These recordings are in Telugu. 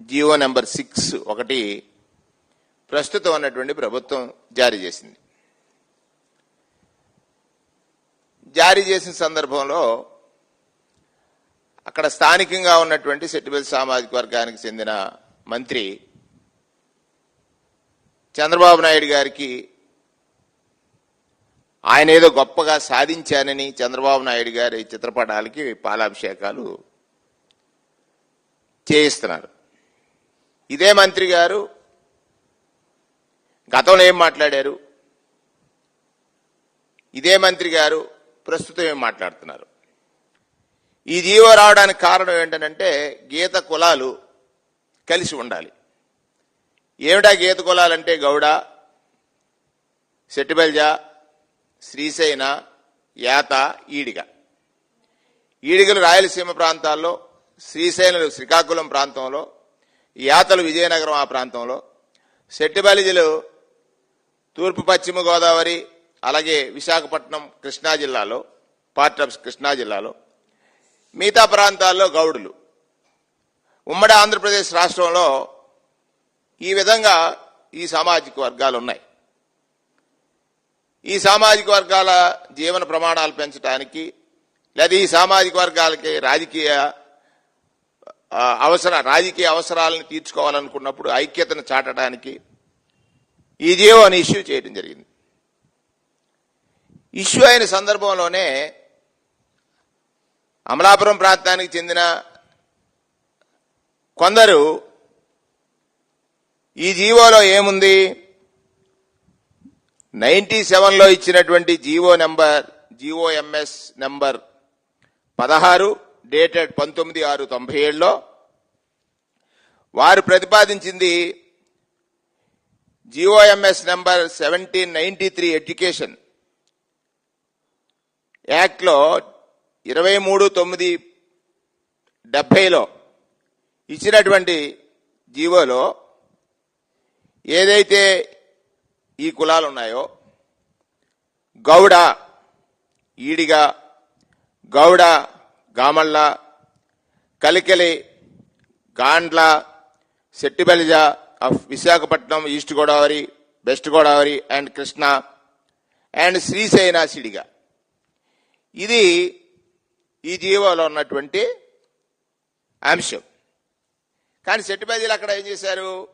జియో నెంబర్ సిక్స్ ఒకటి ప్రస్తుతం ఉన్నటువంటి ప్రభుత్వం జారీ చేసింది. జారీ చేసిన సందర్భంలో అక్కడ స్థానికంగా ఉన్నటువంటి సెట్టిబెల్ సామాజిక వర్గానికి చెందిన మంత్రి చంద్రబాబు నాయుడు గారికి ఆయన ఏదో గొప్పగా సాధించానని చంద్రబాబు నాయుడు గారి చిత్రపటాలకి పాలాభిషేకాలు చేయిస్తున్నారు. ఇదే మంత్రి గారు గతంలో ఏం మాట్లాడారు? ఇదే మంత్రి గారు ప్రస్తుతం ఏం మాట్లాడుతున్నారు? ఈ జీవో రావడానికి కారణం ఏంటంటే గీత కులాలు కలిసి ఉండాలి. ఏమిటా గీత కులాలంటే గౌడ సెట్టిబెల్జ శ్రీశైన యాత ఈడిగ. ఈడిగలు రాయలసీమ ప్రాంతాల్లో శ్రీశైలం శ్రీకాకుళం ప్రాంతంలో యాతలు విజయనగరం ఆ ప్రాంతంలో. సెట్టిబలిజలు తూర్పు పశ్చిమ గోదావరి అలాగే విశాఖపట్నం కృష్ణా జిల్లాలో పార్ట్ ఆఫ్ కృష్ణా జిల్లాలో. మిగతా ప్రాంతాల్లో గౌడులు. ఉమ్మడి ఆంధ్రప్రదేశ్ రాష్ట్రంలో ఈ విధంగా ఈ సామాజిక వర్గాలు ఉన్నాయి ఈ సామాజిక వర్గాల జీవన ప్రమాణాలు పెంచడానికి లేదా ఈ సామాజిక వర్గాలకి రాజకీయ అవసర రాజకీయ అవసరాలను తీర్చుకోవాలనుకున్నప్పుడు ఐక్యతను చాటడానికి ఈ జీవోని ఇష్యూ చేయడం జరిగింది. ఇష్యూ అయిన సందర్భంలోనే అమలాపురం ప్రాంతానికి చెందిన కొందరు ఈ జీవోలో ఏముంది? నైంటీ సెవెన్లో ఇచ్చినటువంటి జీవో నెంబర్ జీవోఎంఎస్ నెంబర్ పదహారు డేటెడ్ పంతొమ్మిది ఆరు తొంభై ఏడులో వారు ప్రతిపాదించింది GOMS number seventeen ninety three education యాక్ట్లో ఇరవై మూడు తొమ్మిది డెబ్బైలో ఇచ్చినటువంటి జీవోలో ఏదైతే ఈ కులాలు ఉన్నాయో Gouda Ediga Gouda Gamalla Kalikeli Gandla Settibalija of Visakhapatnam east Godavari west Godavari and Krishna and శ్రీశైన సిడిగ. ఇది ఈ జీవోలో ఉన్నటువంటి అంశం. కానీ సెట్టిబల్జీలు అక్కడ ఏం చేశారు?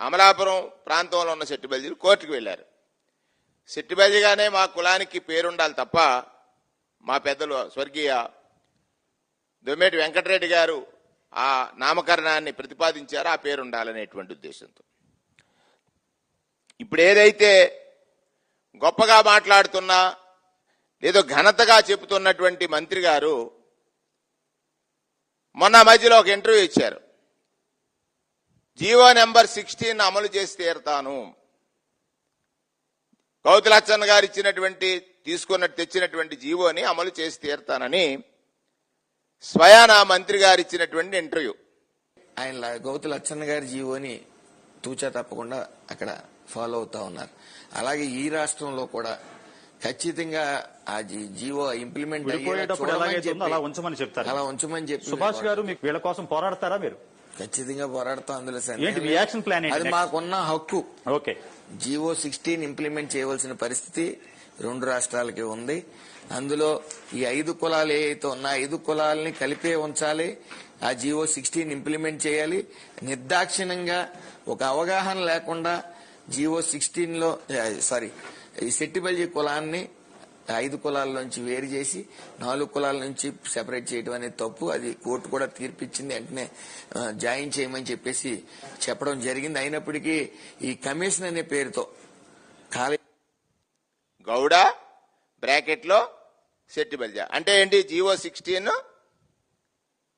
అమలాపురం ప్రాంతంలో ఉన్న సెట్టిబల్జీలు కోర్టుకు వెళ్ళారు. సెట్టిబల్జిగానే మా కులానికి పేరుండాలి తప్ప మా పెద్దలు స్వర్గీయ దొమ్మేటి వెంకటరెడ్డి గారు ఆ నామకరణాన్ని ప్రతిపాదించారు ఆ పేరు ఉండాలనేటువంటి ఉద్దేశంతో. ఇప్పుడు ఏదైతే గొప్పగా మాట్లాడుతున్నా లేదో ఘనతగా చెబుతున్నటువంటి మంత్రి గారు మొన్న మధ్యలో ఒక ఇంటర్వ్యూ ఇచ్చారు. జీవో నెంబర్ సిక్స్టీన్ అమలు చేసి తీరుతాను. గౌతులచ్చన్న గారు ఇచ్చినటువంటి తీసుకున్న తెచ్చినటువంటి జీవోని అమలు చేసి తీరుతానని స్వయాన మంత్రి గారు ఇచ్చినటువంటి ఇంటర్వ్యూ. ఆయన గౌతు లచ్చన్న గారి జీవోని తూచా తప్పకుండా అక్కడ ఫాలో అవుతా ఉన్నారు. అలాగే ఈ రాష్ట్రంలో కూడా ఖచ్చితంగా ఆ జీ- జీవో ఇంప్లిమెంట్ అలా ఉంచమని చెప్తారు. అలా ఉంచమని చెప్పి సుభాష్ గారు మీకు వీళ్ళ కోసం పోరాడతారా మీరు? ఖచ్చితంగా పోరాడుతాం అందులో అది? మాకున్న హక్కు. ఓకే. జీవో సిక్స్టీన్ ఇంప్లిమెంట్ చేయవలసిన పరిస్థితి రెండు రాష్ట్రాలకి ఉంది. అందులో ఈ ఐదు కులాలు ఏవైతే ఉన్నా ఐదు కులాలని కలిపే ఉంచాలి. ఆ జీవో సిక్స్టీన్ ఇంప్లిమెంట్ చేయాలి. నిర్దాక్షిణ్యంగా ఒక అవగాహన లేకుండా జీవో సిక్స్టీన్లో సారీ ఈ సెట్టిబల్జీ కులాన్ని ఐదు కులాల నుంచి వేరు చేసి నాలుగు కులాల నుంచి సెపరేట్ చేయడం అనేది తప్పు. అది కోర్టు కూడా తీర్పిచ్చింది. వెంటనే జాయిన్ చేయమని చెప్పేసి చెప్పడం జరిగింది. అయినప్పటికీ ఈ కమిషన్ అనే పేరుతో గౌడ బ్రాకెట్లో సెట్టిబల్జా అంటే ఏంటి? జీవో సిక్స్టీన్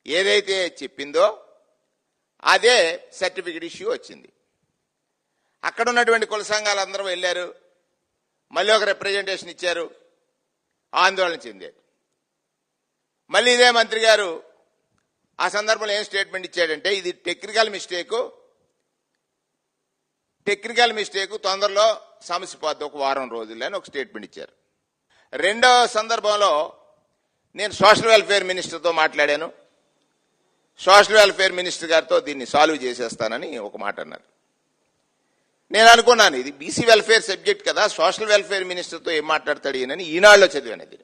ఏదైతే చెప్పిందో అదే సర్టిఫికెట్ ఇష్యూ వచ్చింది. అక్కడ ఉన్నటువంటి కుల సంఘాలు అందరూ వెళ్ళారు. మళ్ళీ ఒక రిప్రజెంటేషన్ ఇచ్చారు. ఆందోళన చెందారు. మళ్ళీ ఇదే మంత్రి గారు ఆ సందర్భంలో ఏం స్టేట్మెంట్ ఇచ్చాడంటే ఇది టెక్నికల్ మిస్టేకు టెక్నికల్ మిస్టేకు తొందరలో సమసిపోద్ది ఒక వారం రోజుల్లో అని ఒక స్టేట్మెంట్ ఇచ్చారు. రెండో సందర్భంలో నేను సోషల్ వెల్ఫేర్ మినిస్టర్తో మాట్లాడాను. సోషల్ వెల్ఫేర్ మినిస్టర్ గారితో దీన్ని సాల్వ్ చేసేస్తానని ఒక మాట అన్నారు. నేను అనుకున్నాను ఇది బీసీ వెల్ఫేర్ సబ్జెక్ట్ కదా సోషల్ వెల్ఫేర్ మినిస్టర్తో ఏం మాట్లాడతాడు ఈయనని ఈనాడులో చదివాను ఇది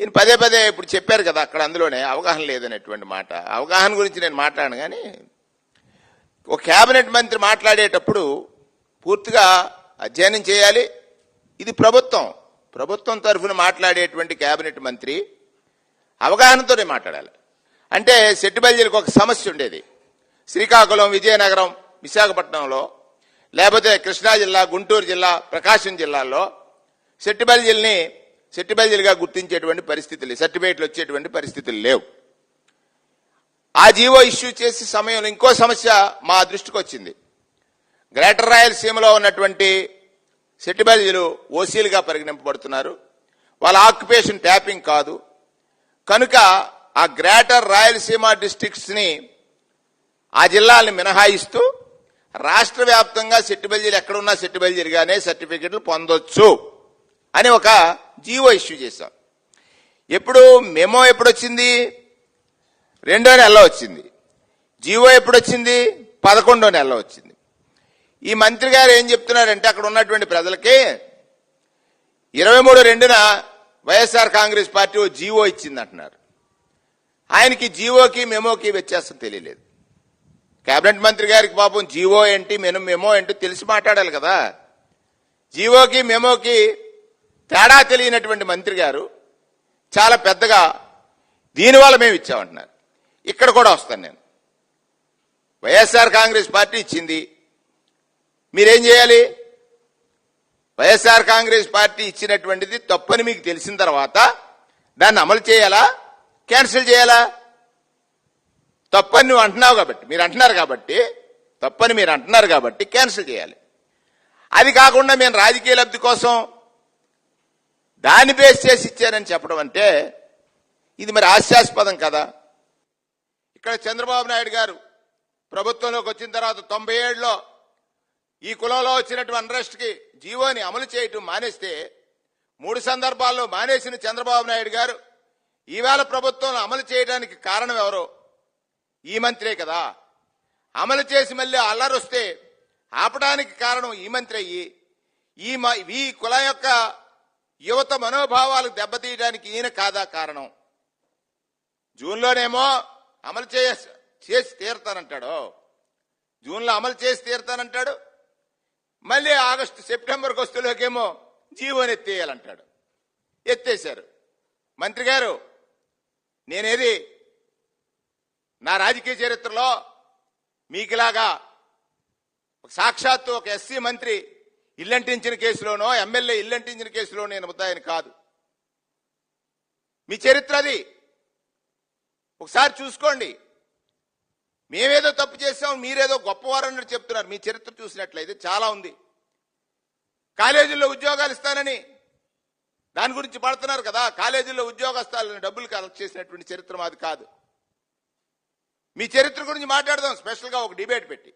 ఈయన పదే పదే ఇప్పుడు చెప్పారు కదా అక్కడ అందులోనే అవగాహన లేదనేటువంటి మాట. అవగాహన గురించి నేను మాట్లాడను కానీ ఒక కేబినెట్ మంత్రి మాట్లాడేటప్పుడు పూర్తిగా అధ్యయనం చేయాలి. ఇది ప్రభుత్వం. ప్రభుత్వం తరఫున మాట్లాడేటువంటి కేబినెట్ మంత్రి అవగాహనతోనే మాట్లాడాలి. అంటే సెట్టిబల్జీలకు ఒక సమస్య ఉండేది. శ్రీకాకుళం విజయనగరం విశాఖపట్నంలో లేకపోతే కృష్ణా జిల్లా గుంటూరు జిల్లా ప్రకాశం జిల్లాల్లో సెట్టిబల్జీల్ని సెట్టిబల్జీలుగా గుర్తించేటువంటి పరిస్థితులు సర్టిఫికేట్లు వచ్చేటువంటి పరిస్థితులు లేవు. ఆ జీవో ఇష్యూ చేసే సమయంలో ఇంకో సమస్య మా దృష్టికి వచ్చింది గ్రేటర్ రాయలసీమలో ఉన్నటువంటి సెటిబైజీలు ఓసీలుగా పరిగణింపబడుతున్నారు. వాళ్ళ ఆక్యుపేషన్ ట్యాపింగ్ కాదు. కనుక ఆ గ్రేటర్ రాయలసీమ డిస్టిక్స్ని ఆ జిల్లాల్ని మినహాయిస్తూ రాష్ట్ర వ్యాప్తంగా సెట్టిబల్జీలు ఎక్కడున్నా సెట్టిబల్జీలుగానే సర్టిఫికెట్లు పొందొచ్చు అని ఒక జీవో ఇష్యూ చేశాం. ఎప్పుడు మెమో ఎప్పుడు వచ్చింది రెండో నెలలో వచ్చింది. జీవో ఎప్పుడు వచ్చింది పదకొండో నెలలో వచ్చింది. ఈ మంత్రి గారు ఏం చెప్తున్నారంటే అక్కడ ఉన్నటువంటి ప్రజలకి ఇరవై మూడు రెండున వైఎస్ఆర్ కాంగ్రెస్ పార్టీ ఓ జీవో ఇచ్చింది అంటున్నారు ఆయనకి జీవోకి మెమోకి వ్యత్యాసం తెలియలేదు. కేబినెట్ మంత్రి గారికి పాపం జీవో ఏంటి మెను మెమో ఏంటి తెలిసి మాట్లాడాలి కదా. జీవోకి మెమోకి తేడా తెలియనటువంటి మంత్రి గారు చాలా పెద్దగా దీనివల్ల మేము ఇచ్చామంటున్నారు. ఇక్కడ కూడా వస్తాను నేను. వైఎస్ఆర్ కాంగ్రెస్ పార్టీ ఇచ్చింది మీరేం చేయాలి? వైఎస్ఆర్ కాంగ్రెస్ పార్టీ ఇచ్చినటువంటిది తప్పని మీకు తెలిసిన తర్వాత దాన్ని అమలు చేయాలా? క్యాన్సిల్ చేయాలా? తప్పని నువ్వు అంటున్నావు కాబట్టి మీరు అంటున్నారు కాబట్టి తప్పని మీరు అంటున్నారు కాబట్టి క్యాన్సిల్ చేయాలి. అది కాకుండా మేము రాజకీయ లబ్ధి కోసం దాన్ని బేస్ చేసి ఇచ్చానని చెప్పడం అంటే ఇది మరి హాస్యాస్పదం కదా. ఇక్కడ చంద్రబాబు నాయుడు గారు ప్రభుత్వంలోకి వచ్చిన తర్వాత తొంభై ఏడులో ఈ కులంలో వచ్చినటువంటి అన్రెస్ట్కి జీవోని అమలు చేయటం మానేస్తే మూడు సందర్భాల్లో మానేసిన చంద్రబాబు నాయుడు గారు ఈవేళ ప్రభుత్వం అమలు చేయడానికి కారణం ఎవరు? ఈ మంత్రే కదా. అమలు చేసి మళ్ళీ అల్లరొస్తే ఆపడానికి కారణం ఈ మంత్రి అయ్యి ఈ మ- ఈ కులం యొక్క యువత మనోభావాలకు దెబ్బతీయడానికి ఈయన కాదా కారణం? జూన్లోనేమో అమలు చేయ చేసి తీరుతానంటాడు. జూన్లో అమలు చేసి తీరుతానంటాడు. మళ్ళీ ఆగస్టు సెప్టెంబర్కి వస్తులోకేమో జీవోని ఎత్తేయాలంటాడు. ఎత్తేశారు. మంత్రి గారు నేనేది నా రాజకీయ చరిత్రలో మీకులాగా సాక్షాత్తు ఒక ఎస్సీ మంత్రి ఇల్లంటించిన కేసులోనో ఎమ్మెల్యే ఇల్లంటించిన కేసులో నేను ముద్దాయని కాదు. మీ చరిత్ర అది. ఒకసారి చూసుకోండి. మేమేదో తప్పు చేసాం మీరేదో గొప్పవారని చెప్తున్నారు. మీ చరిత్ర చూసినట్లయితే చాలా ఉంది. కాలేజీల్లో ఉద్యోగాలు ఇస్తానని. దాని గురించి పడుతున్నారు కదా కాలేజీల్లో ఉద్యోగస్తాలని డబ్బులు కలెక్ట్ చేసినటువంటి చరిత్ర మాది కాదు. మీ చరిత్ర గురించి మాట్లాడదాం స్పెషల్గా ఒక డిబేట్ పెట్టి.